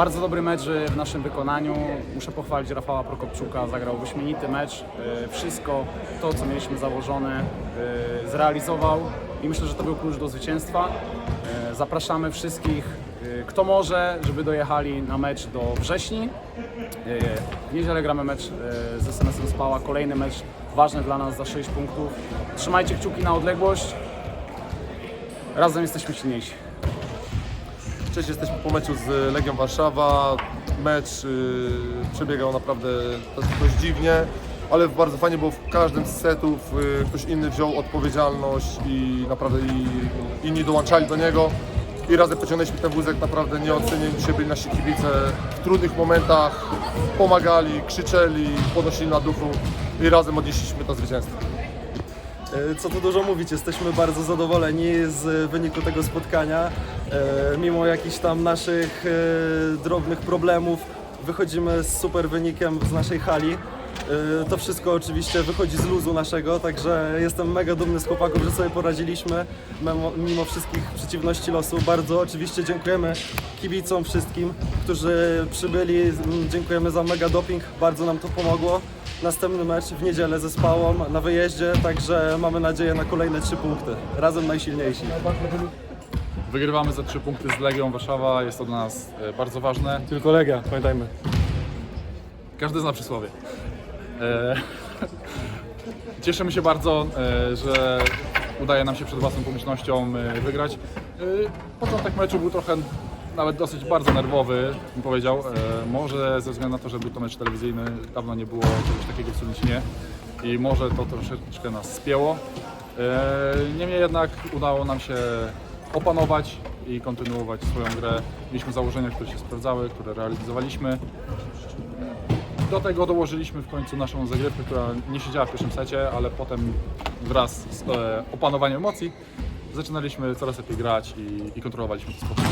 Bardzo dobry mecz w naszym wykonaniu. Muszę pochwalić Rafała Prokopczuka, zagrał wyśmienity mecz. E, Wszystko to, co mieliśmy założone, e, zrealizował i myślę, że to był klucz do zwycięstwa. E, Zapraszamy wszystkich, kto może, żeby dojechali na mecz do wrześni. W niedzielę gramy mecz z SMS-em Spała, kolejny mecz ważny dla nas za 6 punktów. Trzymajcie kciuki na odległość. Razem jesteśmy silniejsi. Cześć, jesteśmy po meczu z Legią Warszawa. Mecz y, przebiegał naprawdę dość dziwnie, ale bardzo fajnie, bo w każdym z setów y, ktoś inny wziął odpowiedzialność i naprawdę i, inni dołączali do niego. I razem pociągnęliśmy ten wózek, naprawdę nieocenieni dzisiaj byli nasi kibice. W trudnych momentach pomagali, krzyczeli, podnosili na duchu i razem odnieśliśmy to zwycięstwo. E, Co tu dużo mówić, jesteśmy bardzo zadowoleni z wyniku tego spotkania. E, Mimo jakichś tam naszych e, drobnych problemów wychodzimy z super wynikiem z naszej hali. E, To wszystko oczywiście wychodzi z luzu naszego, także jestem mega dumny z chłopaków, że sobie poradziliśmy mimo, wszystkich przeciwności losu. Bardzo oczywiście dziękujemy kibicom wszystkim, którzy przybyli. Mm, Dziękujemy za mega doping, bardzo nam to pomogło. Następny mecz w niedzielę ze Spałą na wyjeździe, także mamy nadzieję na kolejne trzy punkty. Razem najsilniejsi. Wygrywamy za 3 punkty z Legią Warszawa, jest to dla nas e, bardzo ważne. Tylko Legia, pamiętajmy. Każdy zna przysłowie. E, Cieszymy się bardzo, e, że udaje nam się przed własną publicznością e, wygrać. E, Początek meczu był trochę nawet dosyć bardzo nerwowy, bym powiedział. E, Może ze względu na to, że był to mecz telewizyjny, dawno nie było czegoś takiego w Solicinie i może to troszeczkę nas spięło. E, Niemniej jednak udało nam się opanować i kontynuować swoją grę. Mieliśmy założenia, które się sprawdzały, które realizowaliśmy. Do tego dołożyliśmy w końcu naszą zagrywkę, która nie siedziała w pierwszym secie, ale potem wraz z e, opanowaniem emocji zaczynaliśmy coraz lepiej grać i, i kontrolowaliśmy to.